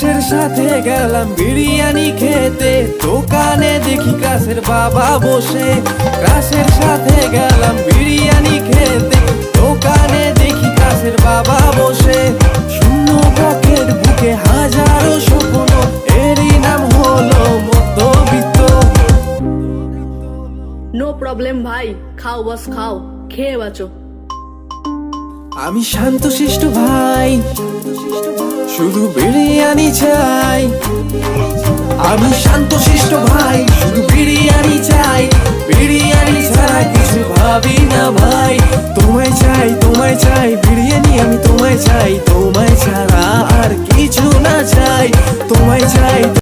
গেলাম বিরিয়ানি খেতে। দোকানে দেখি কাছের বাবা বসে। কাছের সাথে গেলাম বিরিয়ানি খেতে। দোকানে দেখি কাছের বাবা বসে। শূন্য বকের বুকে হাজারো স্বপ্ন। এরই নাম হলো মধ্যবিত্ত। নো প্রবলেম ভাই খাও বস খাও খেয়ে বাঁচো। আমি শান্তশিষ্ট ভাই। শুধু বিরিয়ানি চাই। আমি শান্ত শিষ্ট ভাই, শুধু বিরিয়ানি চাই। বিরিয়ানি ছাড়া কিছু ভাবি না ভাই। তোমায় চাই তোমায় চাই, বিরিয়ানি আমি তোমায় চাই। তোমায় ছাড়া আর কিছু না চাই। তোমায় চাই